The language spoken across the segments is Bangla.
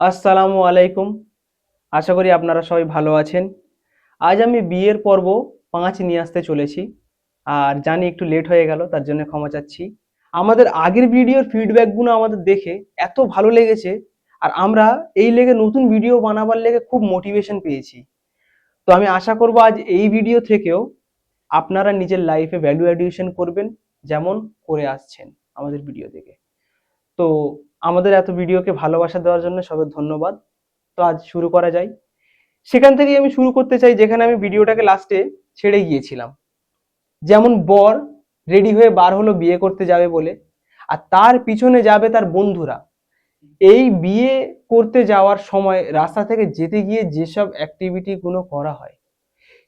আসসালামু আলাইকুম। আশা করি আপনারা সবাই ভালো আছেন। আজ আমি বিয়ের পর্ব পাঁচ নিয়ে আসতে চলেছি। আর জানি একটু লেট হয়ে গেল, তার জন্য ক্ষমা চাচ্ছি। আমাদের আগের ভিডিওর ফিডব্যাকগুলো আমাদের দেখে এত ভালো লেগেছে, আর আমরা এই লেগে নতুন ভিডিও বানাবার লেগে খুব মোটিভেশন পেয়েছি। তো আমি আশা করব আজ এই ভিডিও থেকেও আপনারা নিজের লাইফে ভ্যালু অ্যাডিশন করবেন, যেমন করে আসছেন আমাদের ভিডিও থেকে তো আমাদের এত ভিডিওকে ভালোবাসা দেওয়ার জন্য সবাই ধন্যবাদ। তো আজ শুরু করা যায় সেখান থেকেই আমি শুরু করতে চাই, যেখানে আমি ভিডিওটাকে লাস্টে ছেড়ে গিয়েছিলাম। যেমন বর রেডি হয়ে বার হলো বিয়ে করতে যাবে বলে, আর তার পিছনে যাবে তার বন্ধুরা। এই বিয়ে করতে যাওয়ার সময় রাস্তা থেকে যেতে গিয়ে যেসব অ্যাক্টিভিটিগুলো করা হয়,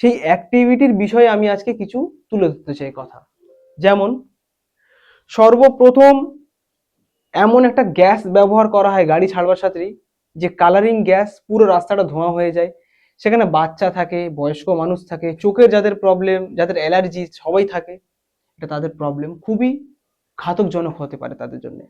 সেই অ্যাক্টিভিটির বিষয়ে আমি আজকে কিছু তুলে ধরতে চাই কথা। যেমন সর্বপ্রথম এমন একটা গ্যাস ব্যবহার করা হয় গাড়ি ছাড়বার সাথেই, যে কালারিং গ্যাস পুরো রাস্তাটা ধোঁয়া হয়ে যায়। সেখানে বাচ্চা থাকে, বয়স্ক মানুষ থাকে চোখের যাদের প্রবলেম যাদের অ্যালার্জি সবাই থাকে, এটা তাদের প্রবলেম খুবই ঘাতকজনক হতে পারে তাদের জন্য।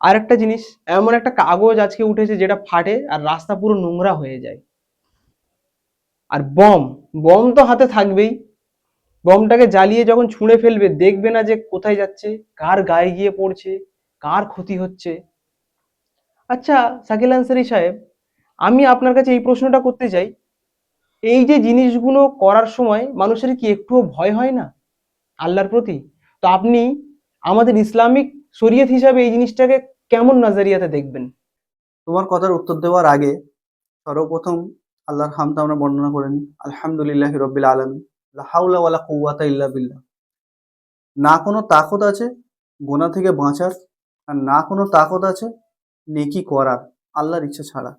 আর একটা জিনিস, এমন একটা কাগজ আজকে উঠেছে যেটা ফাটে আর রাস্তা পুরো নোংরা হয়ে যায়। আর বম বম তো হাতে থাকবেই। বমটাকে জ্বালিয়ে যখন ছুঁড়ে ফেলবে, দেখবে না যে কোথায় যাচ্ছে, কার গায়ে গিয়ে পড়ছে। কার ক্ষতি হচ্ছে? আচ্ছা সাকিল আনসারি সাহেব, আমি আপনার কাছে এই প্রশ্নটা করতে চাই। এই যে জিনিসগুলো করার সময় মানুষের কি একটুও ভয় হয় না? আল্লাহর প্রতি। তো আপনি আমাদের ইসলামিক শরীয়ত হিসাবে এই জিনিসটাকে কেমন নাজারিয়াতে দেখবেন? তোমার কথার উত্তর দেওয়ার আগে সর্বপ্রথম আল্লাহর হামটা আমরা বর্ণনা করে নিই, আলহামদুলিল্লাহ রব্বিল আলমী হাউলা ওয়ালা কুয়াতা ইল্লা বিল্লাহ। না কোনো তাকত আছে, গোনা থেকে বাঁচার আর না কোনো তাকত আছে, নেকি করার আল্লাহর ইচ্ছা ছাড়া।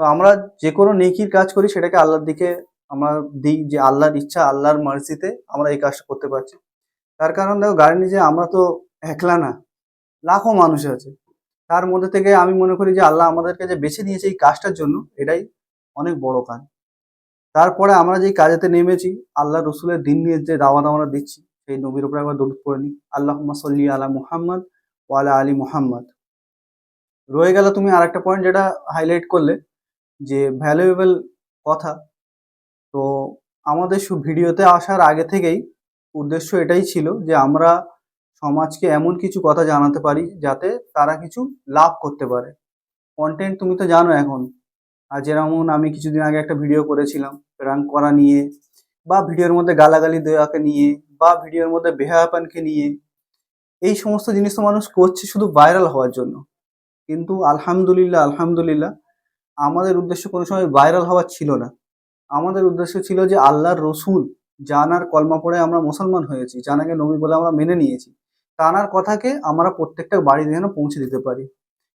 তো আমরা যে কোনো নেকির কাজ করি, সেটাকে আল্লাহর দিকে আমরা দিই যে আল্লাহর ইচ্ছা, আল্লাহর মার্জিতে আমরা এই কাজটা করতে পারছি। তার কারণ দেখো, গাড়ি নিজে আমরা তো একলা না, লাখো মানুষ আছে। তার মধ্যে থেকে আমি মনে করি যে আল্লাহ আমাদেরকে যে বেছে নিয়েছে এই কাজটার জন্য, এটাই অনেক বড় কাজ। তারপরে আমরা যেই কাজেতে নেমেছি, আল্লাহ রসুলের দিন নিয়ে যে দাওয়াত আমরা দিচ্ছি, সেই নবীর উপরে একবার দরুদ করে নিই। আল্লাহ সাল্লি আলা মুহাম্মদ ওয়ালা আলী মোহাম্মদ। রয়ে গেল তুমি আর একটা পয়েন্ট যেটা হাইলাইট করলে, যে ভ্যালুয়েবল কথা। তো আমাদের ভিডিওতে আসার আগে থেকেই উদ্দেশ্য এটাই ছিল যে আমরা সমাজকে এমন কিছু কথা জানাতে পারি যাতে তারা কিছু লাভ করতে পারে। কন্টেন্ট তুমি তো জানো এখন। আর যেমন আমি কিছুদিন আগে একটা ভিডিও করেছিলাম রান করা নিয়ে, বা ভিডিওর মধ্যে গালাগালি দেওয়াকে নিয়ে, বা ভিডিওর মধ্যে বেহায়াপানকে নিয়ে। এই সমস্ত জিনিস তো মানুষ করছে শুধু ভাইরাল হওয়ার জন্য। কিন্তু আলহামদুলিল্লাহ আলহামদুলিল্লাহ, আমাদের উদ্দেশ্য কোনো সময় ভাইরাল হওয়ার ছিল না। আমাদের উদ্দেশ্য ছিল যে আল্লাহর রসুল জানার কলমা পড়ে আমরা মুসলমান হয়েছি, জানাকে নবী বলে আমরা মেনে নিয়েছি। তানার কথাকে আমরা প্রত্যেকটা বাড়ি যেন পৌঁছে দিতে পারি।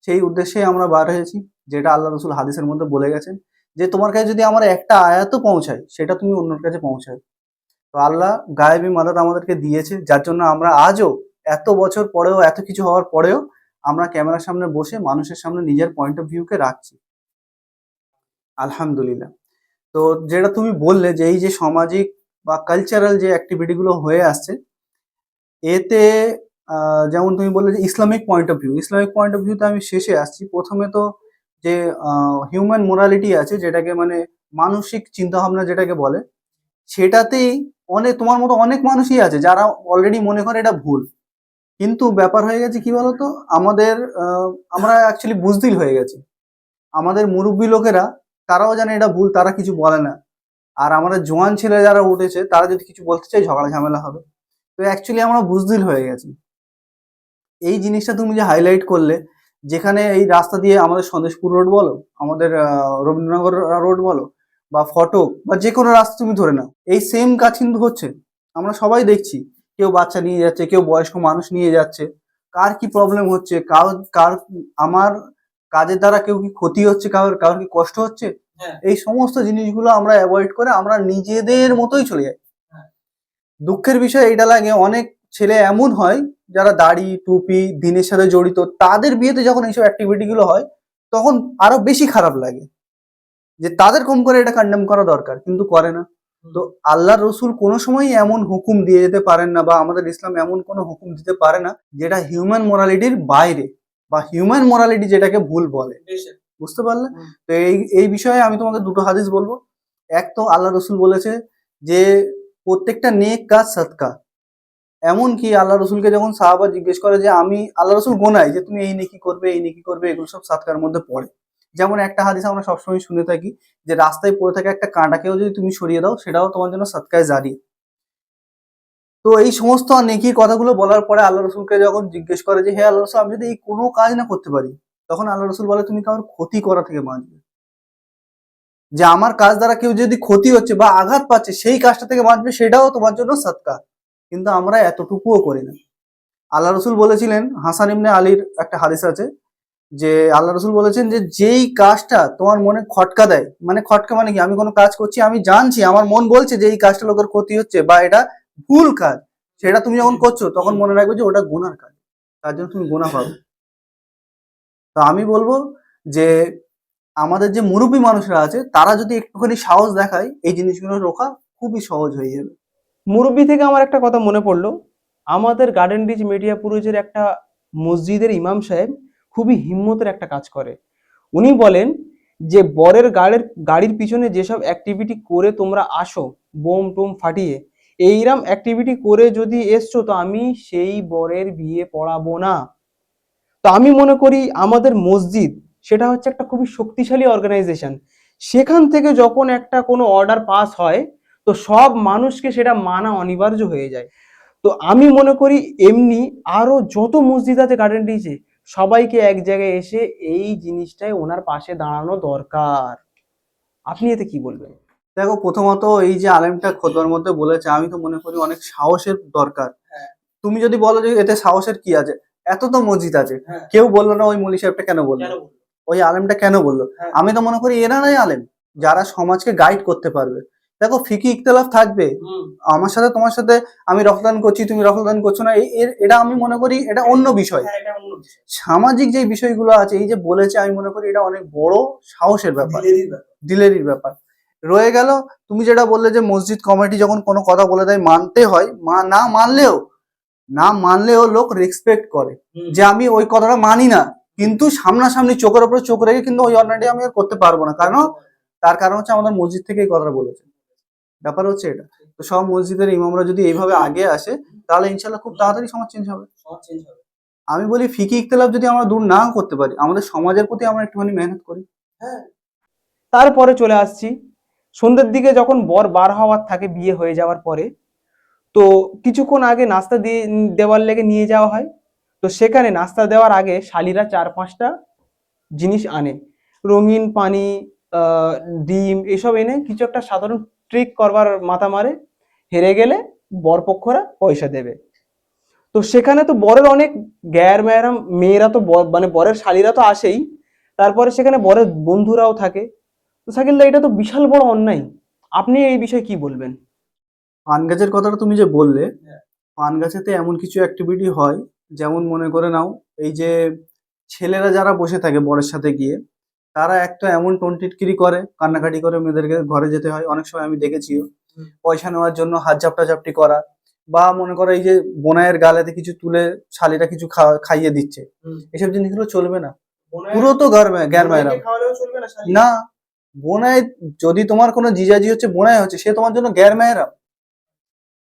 সেই উদ্দেশ্যে আমরা বার হয়েছি, যেটা আল্লাহ রসুল হাদিসের মধ্যে বলে গেছেন, যে তোমার কাছে যদি আমার একটা আয়াতও পৌঁছায়, সেটা তুমি অন্যের কাছে পৌঁছায়। তো আল্লাহ গায়েবী মাদাত আমাদেরকে দিয়েছে, যার জন্য আমরা আজও এত বছর পরেও, এত কিছু হওয়ার পরেও আমরা ক্যামেরার সামনে বসে মানুষের সামনে নিজের পয়েন্ট অফ ভিউকে রাখছি। আলহামদুলিল্লাহ। তো যেটা তুমি বললে যে এই যে সামাজিক বা কালচারাল যে অ্যাক্টিভিটিগুলো হয়ে আসছে, এতে যেমন তুমি বললে যে Islamic point of view Islamic point of ভিউতে আমি শেষে আসছি। প্রথমে তো যে হিউম্যান মোরালিটি আছে, যেটাকে মানে মানসিক চিন্তাভাবনা যেটাকে বলে, সেটাতেই অনেক, তোমার মতো অনেক মানুষই আছে যারা অলরেডি মনে করে এটা ভুল। কিন্তু ব্যাপার হয়ে গেছে কি বলতো? আমাদের আমরা অ্যাকচুয়ালি বুঝদিল হয়ে গেছি। আমাদের মুরব্বী লোকেরা, তারাও জানে এটা ভুল, তারা কিছু বলে না। আর আমাদের জোয়ান ছেলে যারা উঠেছে, তারা যদি কিছু বলতে চায়, ঝগড়া ঝামেলা হবে। তো অ্যাকচুয়ালি আমরা বুঝদিল হয়ে গেছি। এই জিনিসটা তুমি যে হাইলাইট করলে, যেখানে এই রাস্তা দিয়ে আমাদের সন্দেশপুর রোড বলো, আমাদের রবীন্দ্রনগর রোড বলো, বা ফটক, বা যে কোনো রাস্তা তুমি ধরে নাও, এই সেম কাজ কিন্তু হচ্ছে। আমরা সবাই দেখছি। কেউ বাচ্চা নিয়ে যাচ্ছে কেউ বয়স্ক মানুষ নিয়ে যাচ্ছে। কার কি প্রবলেম হচ্ছে? কার কার আমার কাজের দ্বারা কেউ কি ক্ষতি হচ্ছে? কারোর কারোর কি কষ্ট হচ্ছে? হ্যাঁ। এই সমস্ত জিনিসগুলো আমরা অ্যাভয়েড করে আমরা নিজেদের মতোই চলে যাই। হ্যাঁ। দুঃখের বিষয় এটা লাগে অনেক ছেলে এমন হয় যারা দাড়ি টুপি দিনের সাথে জড়িত তাদের বিয়েতে যখন এইসব অ্যাক্টিভিটি গুলো হয় তখন আরও বেশি খারাপ লাগে। যে তাদের কম করে এটা কন্ডেম করা দরকার কিন্তু করে না। তো আল্লাহ রসুল কোনো সময়ই এমন হুকুম দিয়ে যেতে পারেন না বা আমাদের ইসলাম এমন কোনো হুকুম দিতে পারে না যেটা হিউম্যান মোরালিটির বাইরে বা হিউম্যান মোরালিটি যেটাকে ভুল বলে। বুঝতে পারলে তো এই এই বিষয়ে আমি তোমাকে দুটো হাদিস বলব। এক তো আল্লাহ রসুল বলেছে যে প্রত্যেকটা নেক কাজ সৎকা এমনকি আল্লাহ রসুলকে যখন সাহাবা জিজ্ঞেস করে যে আমি আল্লাহ রসুল গোনাই যে তুমি এই নেকি করবে এই নেকি করবে এগুলো সব সাতকার মধ্যে পড়ে। যেমন একটা হাদিস আমরা সবসময় শুনে থাকি যে রাস্তায় পড়ে থাকা একটা কাঁটাকেও যদি তুমি সরিয়ে দাও, সেটাও তোমার জন্য সৎকায় জারি। তো এই সমস্ত নেকির কথাগুলো বলার পরে আল্লাহ রসুলকে যখন জিজ্ঞেস করে যে, হে আল্লাহ রসুল, আমি যদি এই কোনো কাজ না করতে পারি? তখন আল্লাহ রসুল বলে, তুমি কারোর ক্ষতি করা থেকে বাঁচবে। যে আমার কাজ দ্বারা কেউ যদি ক্ষতি হচ্ছে বা আঘাত পাচ্ছে, সেই কাজটা থেকে বাঁচবে, সেটাও তোমার জন্য সৎকার কিন্তু আমরা এতটুকুও করি না। আল্লাহ রসুল বলেছিলেন, হাসান ইবনে আলীর একটা হাদিস আছে যে আল্লাহ রসুল বলেছেন যে যেই কাজটা তোমার মনে খটকা দেয় মানে খটকা মানে কি? আমি কোনো কাজ করছি, আমি জানছি, আমার মন বলছে যে এই কাজটা লোকের ক্ষতি হচ্ছে বা এটা ভুল কাজ, সেটা তুমি যখন করছ তখন মনে রাখবে যে ওটা গুনার কাজ, তার জন্য তুমি গুণা পাবে। তো আমি বলব যে আমাদের যে মুরব্বী মানুষরা আছে, তারা যদি একটুখানি সাহস দেখায়, এই জিনিসগুলো রোখা খুবই সহজ হয়ে যাবে। মুরব্বী থেকে আমার একটা কথা মনে পড়ল, আমাদের গার্ডেন রিচ মিডিয়াপুরুজের একটা মসজিদের ইমাম সাহেব খুবই হিম্মতের একটা কাজ করে। উনি বলেন যে, বরের গাড়ির গাড়ির পিছনে যেসব অ্যাক্টিভিটি করে তোমরা আসো, বোম টোম ফাটিয়ে, এইরম অ্যাক্টিভিটি করে যদি এসছো, তো আমি সেই বরের বিয়ে পড়াবো না। তো আমি মনে করি আমাদের মসজিদ, সেটা হচ্ছে একটা খুবই শক্তিশালী অর্গানাইজেশন সেখান থেকে যখন একটা কোনো অর্ডার পাস হয়, তো সব মানুষকে সেটা মানা অনিবার্য হয়ে যায়। তো আমি মনে করি এমনি আরও যত মসজিদ আছে গার্ডেন রিচে সবাইকে এক জায়গায় এসে এই জিনিসটাই ওনার পাশে দাঁড়ানো দরকার। আপনি এতে কি বলবেন? দেখো প্রথমত এই যে আলেমটা খোদবার মধ্যে বলেছে আমি তো মনে করি অনেক সাহসের দরকার। তুমি যদি বলো যে এতে সাহসের কি আছে এত তো মসজিদ আছে। হ্যাঁ। কেউ বলল না ওই মলি সাহেবটা কেন বলল? ওই আলেমটা কেন বলল? হ্যাঁ। আমি তো মনে করি এনারাই আলেম যারা সমাজকে গাইড করতে পারবে। দেখো ফিকি ইখতলাফ থাকবে। আমার সাথে তোমার সাথে আমি রক্তদান করছি তুমি রক্তদান করছ না এটা আমি মনে করি এটা অন্য বিষয়। সামাজিক যে বিষয়গুলো আছে এই যে বলেছে আমি মনে করি এটা অনেক বড় সাহসের ব্যাপার। দিলেরই ব্যাপার। রয়ে গেল তুমি যেটা বললে যে মসজিদ কমিটি যখন কোনো কথা বলে দেয় মানতে হয় মা না মানলেও না মানলেও লোক রেসপেক্ট করে যে আমি ওই কথাটা মানি না। কিন্তু সামনাসামনি চোখের উপরে চোখ রেখে কিন্তু ওই অন্যায়টি আমি করতে পারব না। কারণ তার কারণ হচ্ছে আমাদের মসজিদ থেকে এই কথাটা বলেছে। ব্যাপার হচ্ছে এটা। তো সব মসজিদের ইমামরা যদি এইভাবে আগে আসে তাহলে ইনশাল্লাহ খুব তাড়াতাড়ি সমাজ চেঞ্জ হবে। আমি বলি ফিকি ইখতলাফ যদি আমরা দূর না করতে পারি আমাদের সমাজের প্রতি আমরা একটুখানি মেহনত করি। তারপরে চলে আসছি সন্ধ্যের দিকে যখন বর বার হওয়ার থাকে বিয়ে হয়ে যাওয়ার পরে তো কিছুক্ষণ আগে নাস্তা দিয়ে দেওয়ার লেগে নিয়ে যাওয়া হয়। তো সেখানে নাস্তা দেওয়ার আগে শালিরা চার পাঁচটা জিনিস আনে। রঙিন পানি ডিম এসব এনে কিছু একটা সাধারণ ট্রিক করবার মাথা মারে হেরে গেলে বরপক্ষরা পয়সা দেবে। তো সেখানে তো বরের অনেক গ্যার ম্যারাম মেয়েরা তো মানে বরের শালীরা তো আসেই তারপরে সেখানে বরের বন্ধুরাও থাকে। তো সাকিল্লা এটা তো বিশাল বড় অন্যায়। আপনি এই বিষয়ে কি বলবেন? পান গাছের কথাটা তুমি যে বললে পান গাছেতে এমন কিছু অ্যাক্টিভিটি হয় যেমন মনে করে নাও এই যে ছেলেরা যারা বসে থাকে বরের সাথে গিয়ে তারা একটা এমন টন্টিটকিরি করে কান্নাকাটি করে মেয়েদেরকে ঘরে যেতে হয়। অনেক সময় আমি দেখেছিও। পয়সা নেওয়ার জন্য হাত ঝাপটা ঝাপটি করা বা মনে করো এই যে বোনায়ের গালেতে কিছু তুলে শালিরা কিছু খাইয়ে দিচ্ছে। এসব জিনিসগুলো চলবে না। পুরো তো ঘর গ্যার মায়েরা না বোনায় যদি তোমার কোনো জিজাজি হচ্ছে বোনায় হচ্ছে সে তোমার জন্য গ্যার মেহরাম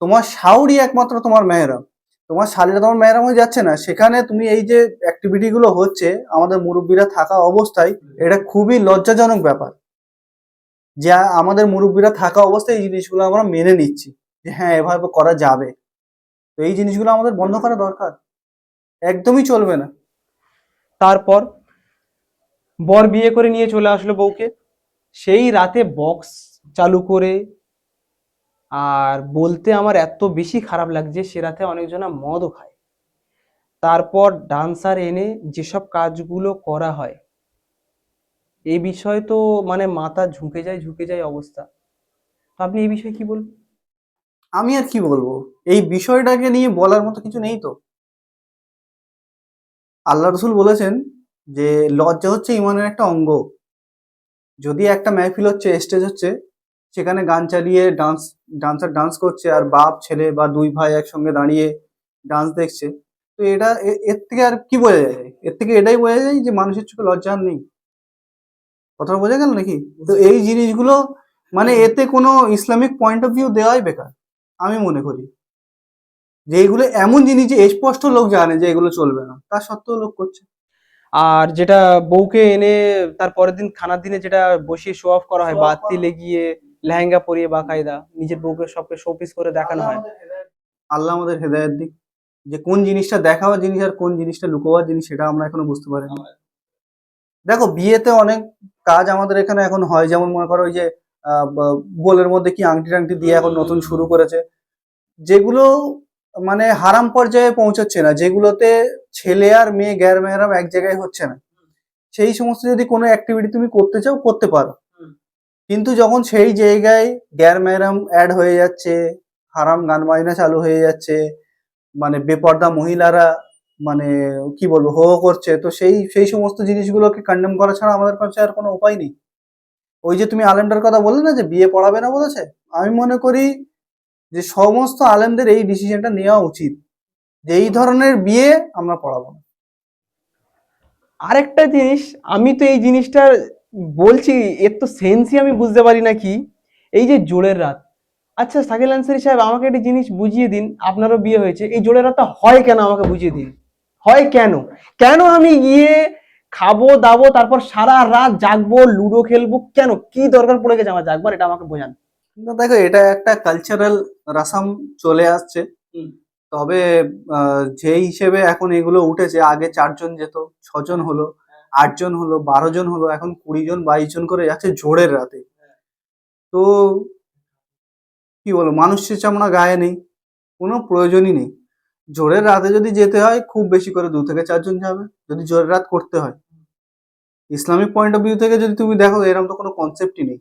তোমার শাউরি একমাত্র তোমার মেহরাম তোমার শালীরা তোমার মেহরাম হয়ে যাচ্ছে না। সেখানে তুমি এই যে অ্যাক্টিভিটি গুলো হচ্ছে, আমাদের মুরব্বীরা থাকা অবস্থায় এটা খুবই লজ্জাজনক ব্যাপার। যে আমাদের মুরব্বীরা থাকা অবস্থায় এই জিনিসগুলো আমরা মেনে নিচ্ছি যে হ্যাঁ এভাবে করা যাবে। তো এই জিনিসগুলো আমাদের বন্ধ করা দরকার। একদমই চলবে না। তারপর বর বিয়ে করে নিয়ে চলে আসলো বউকে। সেই রাতে বক্স চালু করে আর বলতে আমার এত বেশি খারাপ লাগছে সে রাতে অনেকজনা মদও খায়। তারপর ডান্সার এনে যেসব কাজগুলো করা হয় এই বিষয়ে তো মানে মাথা ঝুঁকে যায় ঝুঁকে যায় অবস্থা। আপনি এই বিষয়ে কি বলবেন? আমি আর কি বলব? এই বিষয়টাকে নিয়ে বলার মতো কিছু নেই তো। আল্লাহ রসুল বলেছেন যে, লজ্জা হচ্ছে ইমানের একটা অঙ্গ। যদি একটা মেহফিল হচ্ছে স্টেজ হচ্ছে, সেখানে গান চালিয়ে ডান্স ডান্সার ডান্স করছে আর বাপ ছেলে বা দুই ভাই একসঙ্গে দাঁড়িয়ে ডান্স দেখছে। তো এটা এর থেকে আর কি বোঝা যায়? এর থেকে এটাই বোঝা যায় যে মানুষের চোখে লজ্জা আর নেই। কথাটা বোঝা গেল নাকি? তো এই জিনিসগুলো মানে এতে কোনো ইসলামিক পয়েন্ট অফ ভিউ দেওয়াই বেকার আমি মনে করি। যে এগুলো এমন জিনিস যে স্পষ্ট লোক জানে যে এগুলো চলবে না তা সত্ত্বেও লোক করছে। আর যেটা বউকে এনে তার পরের দিন খানার দিনে যেটা বসিয়ে শো অফ করা হয় বাতি লেগিয়ে লেহেঙ্গা পরিয়ে বাকায়দা নিজের বউকে সবকে শোপিস করে দেখানো হয়। আল্লাহ আমাদের হেদায়েত দিক। যে কোন জিনিসটা দেখাবার জিনিস আর কোন জিনিসটা লুকোবার জিনিস সেটা আমরা এখনও বুঝতে পারিনি। দেখো, বিয়েতে অনেক কাজ আমাদের এখানে এখন হয়। যেমন মনে করো ওই যে ব- বোলের মধ্যে কি আংটি টাংটি দিয়ে এখন নতুন শুরু করেছে। যেগুলো মানে হারাম পর্যায়ে পৌঁছচ্ছে না। যেগুলোতে ছেলে আর মেয়ে গ্যার মেয়েরাম এক জায়গায় হচ্ছে না। সেই সমস্ত যদি কোনো অ্যাক্টিভিটি তুমি করতে চাও, করতে পারো। কিন্তু যখন সেই জায়গায় গ্যার মেয়েরাম অ্যাড হয়ে যাচ্ছে, হারাম গান বাজনা চালু হয়ে যাচ্ছে মানে বেপর্দা মহিলারা মানে কি বলব, হো করছে, তো সেই সেই সমস্ত জিনিসগুলোকে কন্ডেম করা ছাড়া আমাদের কাছে আর কোনো উপায় নেই। ওই যে তুমি আলেমটার কথা বললে না যে বিয়ে পড়াবে না বলেছে? আমি মনে করি যে সমস্ত আলেমদের এই ডিসিশনটা নেওয়া উচিত, যে এই ধরনের বিয়ে আমরা পড়াবো না। আরেকটা জিনিস, আমি তো এই জিনিসটা বলছি এর তো সেন্সই আমি বুঝতে পারি না কি। এই যে জোড়ের রাত। আচ্ছা সাকিল আনসারি সাহেব আমাকে একটা জিনিস বুঝিয়ে দিন আপনারও বিয়ে হয়েছে। এই জোড়ের রাতটা হয় কেন আমাকে বুঝিয়ে দিন? হয় কেন? কেন আমি গিয়ে খাব দাবো তারপর সারা রাত জাগবো লুডো খেলব? কেন? কি দরকার পড়ে গেছে আমার জাগবার? এটা আমাকে বোঝান। দেখো এটা একটা কালচারাল রাসাম চলে আসছে। তবে আহ, যে হিসেবে এখন এগুলো উঠেছে আগে চারজন যেত ছজন হলো আটজন হলো বারো জন হলো এখন কুড়ি জন বাইশ জন করে যাচ্ছে জোরের রাতে। তো কি বলো মানুষের চামড়া গায়ে নেই কোনো প্রয়োজনই নেই। জোরের রাতে যদি যেতে হয় খুব বেশি করে দু থেকে চারজন যাবে যদি জোরের রাত করতে হয়। ইসলামিক পয়েন্ট অফ ভিউ থেকে যদি তুমি দেখো এরকম তো কোনো কনসেপ্টই নেই।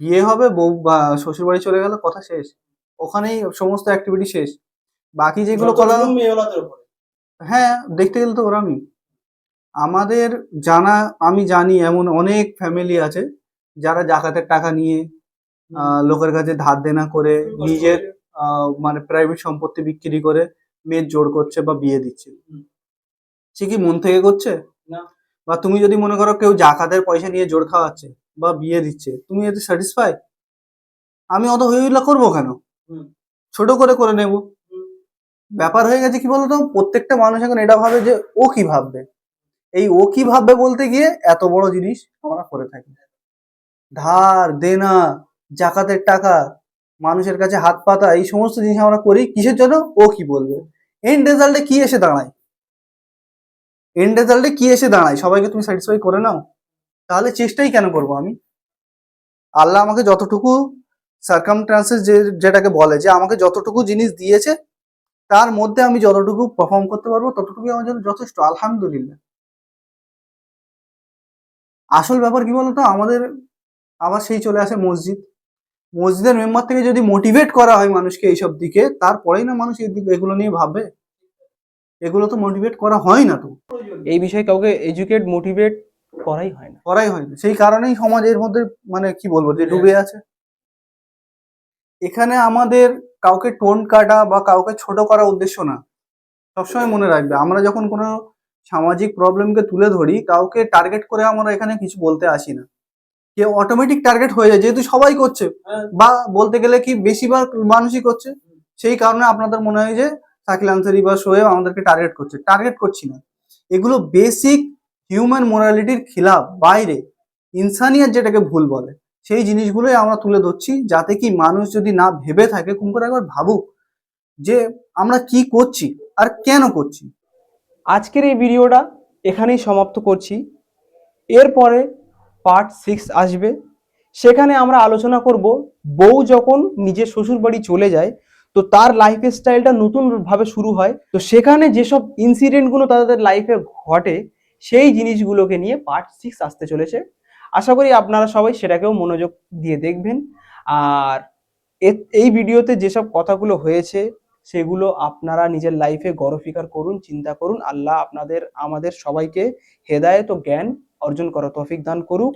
বিয়ে হবে বউ বা শ্বশুর বাড়ি চলে গেল কথা শেষ। ওখানেই সমস্ত অ্যাক্টিভিটি শেষ। বাকি যেগুলো করা হ্যাঁ দেখতে গেলে তো ওরমই। আমাদের জানা আমি জানি এমন অনেক ফ্যামিলি আছে যারা জাকাতের টাকা নিয়ে লোকের কাছে ধার দেনা করে নিজের আহ, মানে প্রাইভেট সম্পত্তি বিক্রি করে মেয়ের জোর করছে বা বিয়ে দিচ্ছে। সে কি মন থেকে করছে? না। বা তুমি যদি মনে করো কেউ জাকাতের পয়সা নিয়ে জোর খাওয়াচ্ছে বা বিয়ে দিচ্ছে তুমি এতে স্যাটিসফাই আমি অত হইলা করব কেন? ছোট করে করে নেব। ব্যাপার হয়ে গেছে কি বলতো? প্রত্যেকটা মানুষ এখন এটা ভাবে যে ও কি ভাববে? এই ও কি ভাববে বলতে গিয়ে এত বড় জিনিস আমরা করে থাকি। ধার, দেনা, জাকাতের টাকা, মানুষের কাছে হাত পাতা, এই সমস্ত জিনিস আমরা করি, কিসের জন্য? ও কি বলবে? এন্ড রেজাল্টে কি এসে দাঁড়ায়? এন্ড রেজাল্টে কি এসে দাঁড়ায়? সবাইকে তুমি স্যাটিসফাই করে নাও। তাহলে চেষ্টাই কেন করব আমি? আল্লাহ আমাকে যতটুকু সার্কামট্রান্সেস যে, যেটাকে বলে যে, আমাকে যতটুকু জিনিস দিয়েছে, তার মধ্যে আমি যতটুকু পারফর্ম করতে পারব ততটুকু আমার জন্য যথেষ্ট। আলহামদুলিল্লাহ। আসল ব্যাপার কি বলতো? আমাদের আবার সেই চলে আসে মসজিদ। মসজিদের মেম্বার থেকে যদি মোটিভেট করা হয় মানুষকে এইসব দিকে তারপরেই না মানুষ এই দিকে এগুলো নিয়ে ভাববে। এগুলো তো মোটিভেট করা হয় না তো। এই বিষয়ে কাউকে এডুকেট মোটিভেট করাই হয় না। করাই হয় না। সেই কারণেই সমাজ এর মধ্যে মানে কি বলব যে ডুবে আছে। এখানে আমাদের কাউকে টোন কাটা বা কাউকে ছোট করা উদ্দেশ্য না। সবসময় মনে রাখবে। আমরা যখন কোনো সামাজিক প্রবলেমকে তুলে ধরি কাউকে টার্গেট করে আমরা এখানে কিছু বলতে আসি না। কেউ অটোমেটিক টার্গেট হয়ে যায় যেহেতু সবাই করছে। বা বলতে গেলে কি বেশিরভাগ মানুষই করছে। সেই কারণে আপনাদের মনে হয় যে সাকিল আনসারি বা শোয়েব আমাদেরকে টার্গেট করছে। টার্গেট করছি না। এগুলো বেসিক হিউম্যান মোরালিটির খিলাফ বাইরে। ইনসানিয়াত যেটাকে ভুল বলে সেই জিনিসগুলোই আমরা তুলে ধরছি যাতে কি মানুষ যদি না ভেবে থাকে কোন করে একবার ভাবুক যে আমরা কি করছি আর কেন করছি। আজকের এই ভিডিওটা এখানেই সমাপ্ত করছি। এরপরে পার্ট সিক্স আসবে। সেখানে আমরা আলোচনা করব বউ যখন নিজের শ্বশুর বাড়ি চলে যায়, তো তার লাইফ স্টাইলটা নতুনভাবে শুরু হয়। তো সেখানে যেসব ইনসিডেন্টগুলো তাদের লাইফে ঘটে, সেই জিনিসগুলোকে নিয়ে পার্ট সিক্স আসতে চলেছে। আশা করি আপনারা সবাই সেটাকেও মনোযোগ দিয়ে দেখবেন। আর এই ভিডিওতে যেসব কথাগুলো হয়েছে সেগুলো আপনারা নিজের লাইফে গৌরফিকার করুন, চিন্তা করুন। আল্লাহ আপনাদের, আমাদের সবাইকে হেদায়ত ও জ্ঞান অর্জন করা তৌফিক দান করুক।